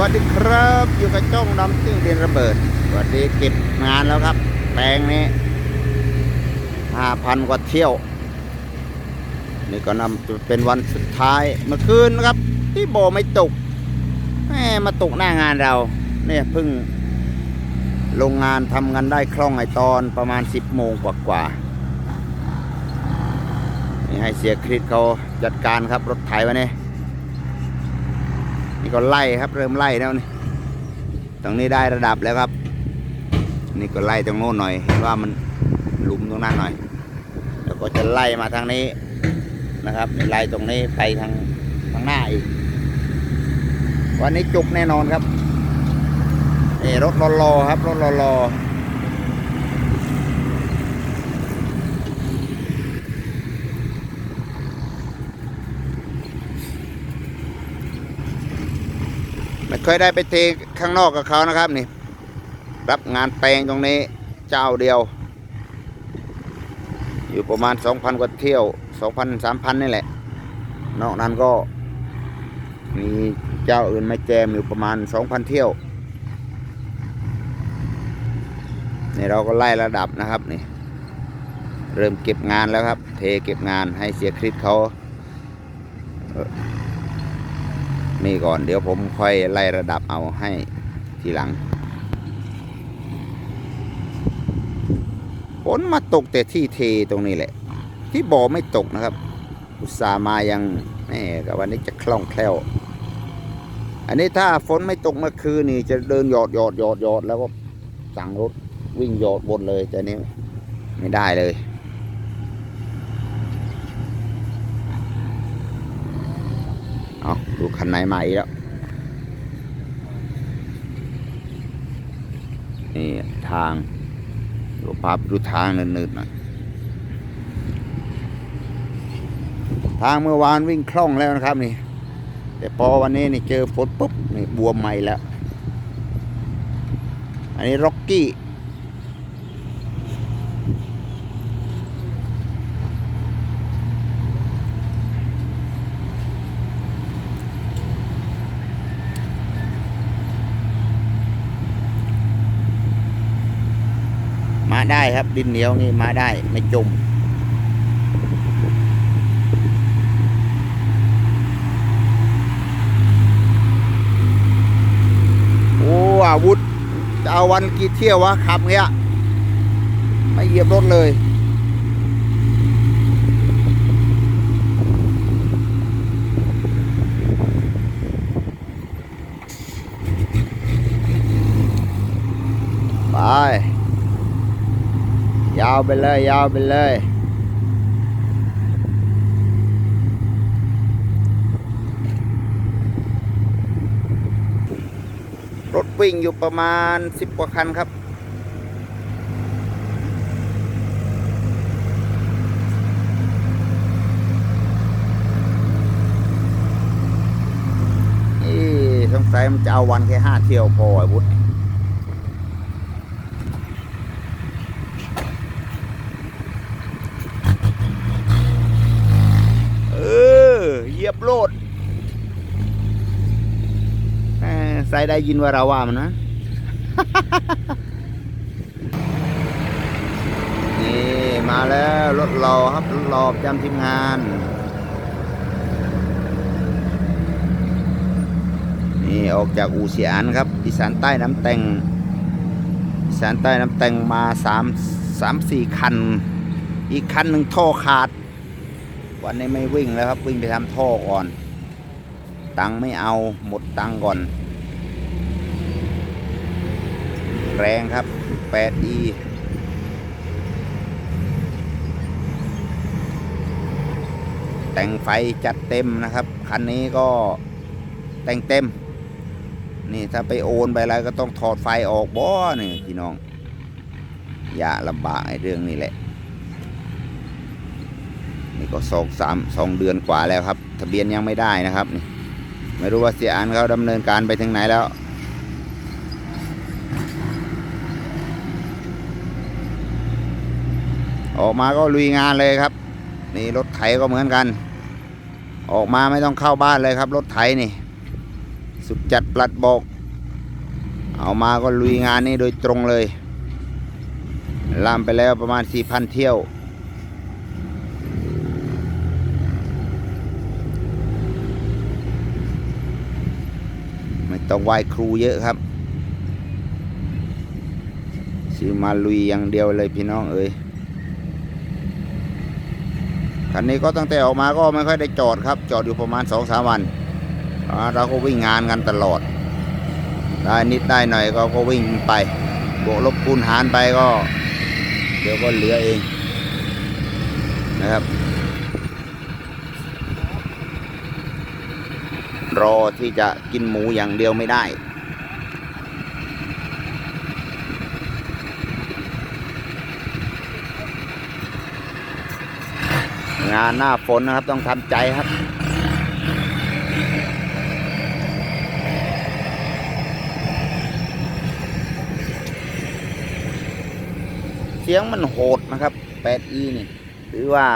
วัสดีครับอยู่กับจ้องดำซิ่งเรียนระเบิดสวัสดีเก็บงานแล้วครับแปลงนี้ห้าพันกว่าเที่ยว นี่ก็นำเป็นวันสุดท้ายเมื่อคืนนะครับที่โบไม่ตกแหมมาตกหน้างานเรา เนี่ยเพิ่งโรงงานทำงานได้คล่องไอตอนประมาณ 10 โมงกว่าๆนี่ให้เสียคริสเขาจัดการครับรถไถวันนี้ นี่ก็ไล่ครับ เริ่มไล่แล้วนี่ตรงนี้ได้ระดับแล้วครับ นี่ก็ไล่ตรงโน้นหน่อยเห็นว่ามันหลุมตรงนั้นหน่อย แล้วก็จะไล่มาทางนี้นะครับไล่ตรงนี้ไปทางทางหน้าอีก วันนี้จุกแน่นอนครับนี่รถรอรอครับรถรอรอ เคยได้ไปเทข้างนอกกับเขานะครับนี่ รับงานแปลงตรงนี้เจ้าเดียว อยู่ประมาณ 2,000 กว่าเที่ยว 2,000 3,000 นี่แหละ นอกนั้นก็มีเจ้าอื่นมาแจมอยู่ประมาณ 2,000 เที่ยวนี่เราก็ไล่ระดับนะครับนี่เริ่มเก็บงานแล้วครับ เทเก็บงานให้เสียคริสเขาเนี่ก่อนเดี๋ยวผมค่อยไล่ระดับเอาให้ทีหลังฝนมาตกแต่ที่เทตรงนี้แหละ ที่บ่อไม่ตกนะครับ อุตส่าห์มายังแม่กับวันนี้จะคล่องแคล่ว อันนี้ถ้าฝนไม่ตกเมื่อคืนนี่จะเดินหยอดหยอดหยอดหยอดแล้วก็สั่งรถวิ่งหยอดบนเลยแต่นี้ไม่ได้เลย เอา ดูคันไหนมาอีกแล้วนี่ทางดูภาพดูทางเนินๆหน่อยทางเมื่อวานวิ่งคล่องแล้วนะครับนี่ แต่พอวันนี้นี่เจอฝนปุ๊บนี่บวมใหม่แล้ว อันนี้ร็อกกี้ มา ได้ครับ ดินเหนียวนี่มาได้ไม่จม โอ้อาวุธจะเอาวันกี่เที่ยววะขับเงี้ย ไม่เหยียบรถเลย ไป ยาวไปเลย ยาวไปเลย รถวิ่งอยู่ประมาณ10กว่าคันครับนี่สงสัยมันจะเอาวันแค่ห้าเที่ยวพอไอ้วุฒิเออเหยียบโลด แหม่ใส่ได้ยินว่าเราว่ามันนะนี่มาแล้วรถรอครับรถรอประจำทีมงาน นี่ออกจากอู่เสียอันครับอีสานใต้น้ำแตงอีสานใต้น้ำแตงมาสามสามสี่คัน อีกคันหนึ่งท่อขาด วันนี้ไม่วิ่งแล้วครับวิ่งไปทำท่อก่อน ตังไม่เอาหมดตังก่อน แรงครับ 8e แต่งไฟจัดเต็มนะครับ คันนี้ก็แต่งเต็ม นี่ถ้าไปโอนไปอะไรก็ต้องถอดไฟออกบ่นี่พี่น้อง อย่าลำบากไอ้เรื่องนี้แหละ นี่ก็สองสามสองเดือนกว่าแล้วครับ ทะเบียนยังไม่ได้นะครับนี่ไม่รู้ว่าเสียอันเขาดำเนินการไปถึงไหนแล้ว ออกมาก็ลุยงานเลยครับ นี่รถไถก็เหมือนกัน ออกมาไม่ต้องเข้าบ้านเลยครับ รถไถนี่ สุดจัดปลัดบอกเอามาก็ลุยงานนี้โดยตรงเลยล่ามไปแล้วประมาณ 4,000 เที่ยว ไม่ต้องไหว้ครูเยอะครับซื้อมาลุยอย่างเดียวเลยพี่น้องเอ้ย คันนี้ก็ตั้งแต่ออกมาก็ไม่ค่อยได้จอดครับ จอดอยู่ประมาณสองสามวัน เราก็วิ่งงานกันตลอด ได้นิดได้หน่อยก็ก็วิ่งไป บวกลบคูณหารไปก็ เดี๋ยวก็เหลือเองนะครับ รอที่จะกินหมูอย่างเดียวไม่ได้ งานหน้าฝนนะครับต้องทำใจครับเสียงมันโหดนะครับ 8e นี่หรือว่า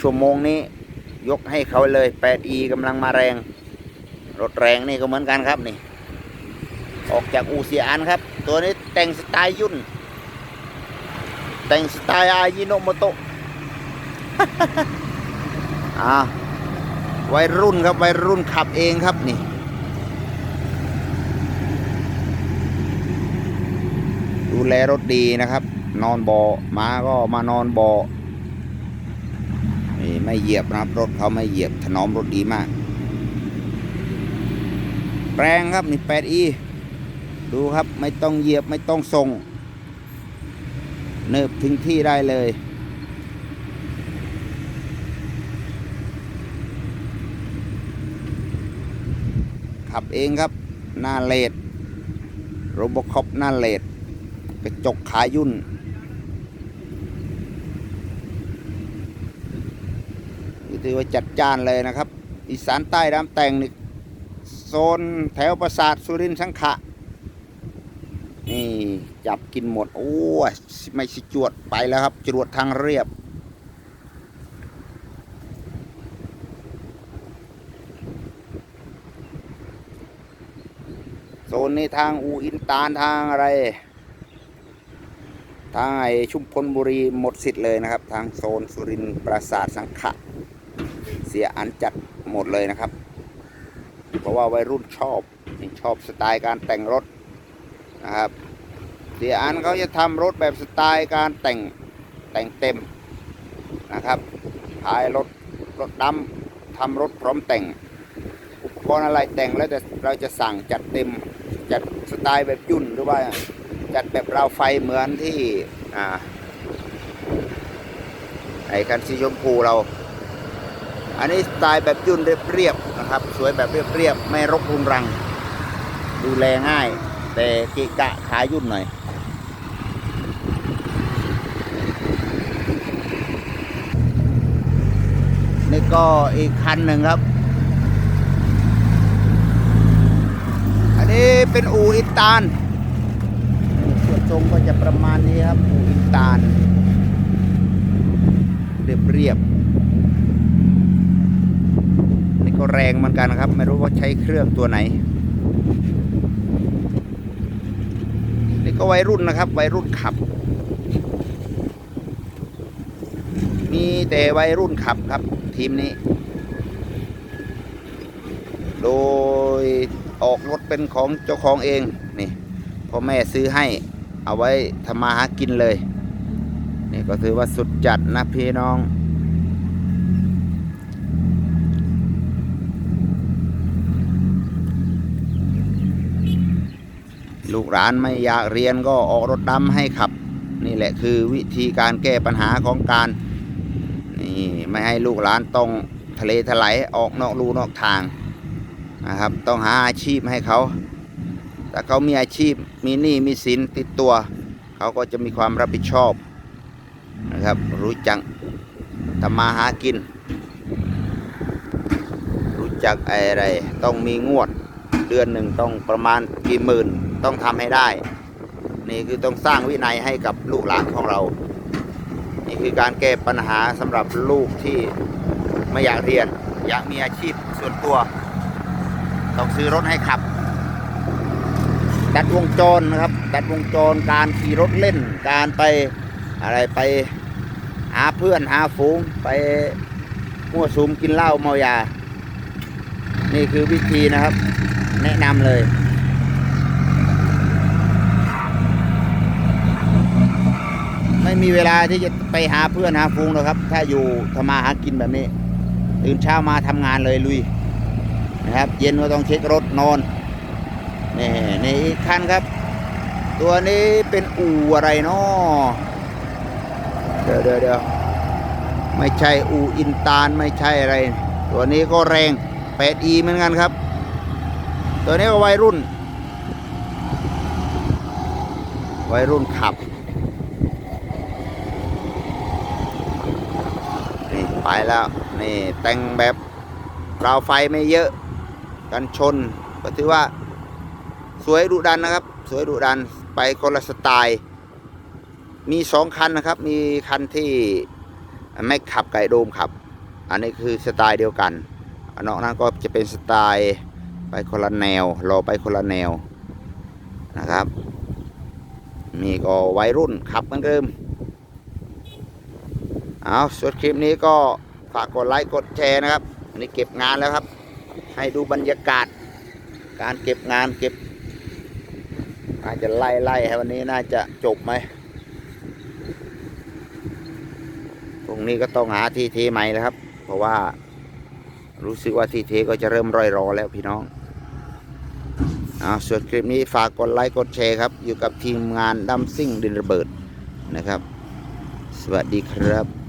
ชั่วโมงนี้ ยกให้เขาเลย 8e กำลังมาแรง รถแรงนี่ก็เหมือนกันครับนี่ ออกจากอูเซียอันครับ ตัวนี้แต่งสไตล์ยุ่น แต่งสไตล์อายิโนโมโตะ อ่าวัยรุ่นครับวัยรุ่นขับเองครับนี่ดูแลรถดีนะครับ นอนเบาะมาก็มานอนเบานี่ไม่เหยียบนะครับรถเขาไม่เหยียบถนอมรถดีมาก แปลงครับนี่ 8e ดูครับไม่ต้องเหยียบไม่ต้องส่ง เนิบถึงที่ได้เลย ขับเองครับ หน้าเลดโรบคอปหน้าเลดกระจกขายุ่นนี่ถือว่าจัดจ้านเลยนะครับ อีสานใต้ดำแต่งนี่โซนแถวปราสาทสุรินทร์สังขะ นี่ จับกินหมด โอ้ยไม่สิจวดไปแล้วครับ จรวดทางเรียบ นนี้ทางอูอินตานทางอะไร ทางไอชุมพลบุรีหมดสิทธิ์เลยนะครับ ทางโซนสุรินทร์ปราสาทสังขะเสียอันจัดหมดเลยนะครับ เพราะว่าวัยรุ่นชอบชอบสไตล์การแต่งรถนะครับ เสียอันเขาจะทำรถแบบสไตล์การแต่งแต่งเต็มนะครับขายรถรถดำทำรถพร้อมแต่ง อุปกรณ์อะไรแต่งแล้วแต่เราจะสั่งจัดเต็ม จัดสไตล์แบบยุ่นหรือว่าจัดแบบราวไฟเหมือนที่อ่าไอ้คันสีชมพูเรา อันนี้สไตล์แบบยุ่นเรียบๆนะครับ สวยแบบเรียบๆไม่รกรุงรัง ดูแลง่าย แต่กะกะขายุ่นหน่อยนี่ก็อีกคันหนึ่งครับ อั นนี้เป็นอูอินตานส่วนทรงก็จะประมาณนี้ครับ อูอินตานเรียบเรียบนี่ก็แรงเหมือนกันนะครับ ไม่รู้ว่าใช้เครื่องตัวไหน นี่ก็วัยรุ่นนะครับ วัยรุ่นขับ มีแต่วัยรุ่นขับครับ ทีมนี้ โดย ออกรถเป็นของเจ้าของเองนี่พ่อแม่ซื้อให้เอาไว้ทำมาหากินเลยนี่ก็ถือว่าสุดจัดนะพี่น้องลูกหลานไม่อยากเรียนก็ออกรถดำให้ขับ นี่แหละคือวิธีการแก้ปัญหาของการนี่ไม่ให้ลูกหลานต้องทะเลถลายออกนอกลูนอกทาง นะครับ ต้องหาอาชีพให้เขาถ้าเขามีอาชีพมีหนี้มีสินติดตัว เขาก็จะมีความรับผิดชอบนะครับ รู้จักทำมาหากิน รู้จักอะไร ต้องมีงวดเดือนหนึ่งต้องประมาณกี่หมื่นต้องทำให้ได้ นี่คือต้องสร้างวินัยให้กับลูกหลานของเรา นี่คือการแก้ปัญหาสำหรับลูกที่ไม่อยากเรียน อยากมีอาชีพส่วนตัว ต้องซื้อรถให้ขับ ดัดวงจรนะครับ ดัดวงจรการขี่รถเล่น การไปอะไรไปหาเพื่อนหาฝูงไปมั่วสุมกินเหล้าเมายา นี่คือวิธีนะครับ แนะนำเลยไม่มีเวลาที่จะไปหาเพื่อนหาฝูงหรอกครับ ถ้าอยู่ทำมาหากินแบบนี้ ตื่นเช้ามาทำงานเลยลุย นะครับ เย็นก็ต้องเช็ครถนอนนี่นี่อีกคันครับ ตัวนี้เป็นอู่อะไรเนาะเดี๋ยวเดี๋ยวเดี๋ยวไม่ใช่อู่อินตาลไม่ใช่อะไร ตัวนี้ก็แรง 8e เหมือนกันครับ ตัวนี้ก็วัยรุ่น วัยรุ่นขับนี่ไปแล้ว นี่แต่งแบบราวไฟไม่เยอะ กันชน ก็ถือว่าสวยดุดันนะครับ สวยดุดันไปคนละสไตล์ มีสองคันนะครับ มีคันที่ไม่ขับไก่โดมขับ อันนี้คือสไตล์เดียวกันอันนอกนั้นก็จะเป็นสไตล์ไปคนละแนวรอไปคนละแนวนะครับมีก็วัยรุ่นขับเหมือนเดิมเอาส่วนคลิปนี้ก็ฝากกดไลค์กดแชร์นะครับอันนี้เก็บงานแล้วครับ ให้ดูบรรยากาศ การเก็บงานเก็บอาจจะไล่ไล่ให้วันนี้น่าจะจบไหมตรงนี้ก็ต้องหาที่เทใหม่แล้วครับ เพราะว่ารู้สึกว่าที่เทก็จะเริ่มร่อยรอแล้วพี่น้องเอาส่วนคลิปนี้ฝากกดไลค์กดแชร์ครับ อยู่กับทีมงานดัมซิ่งดินระเบิดนะครับ สวัสดีครับ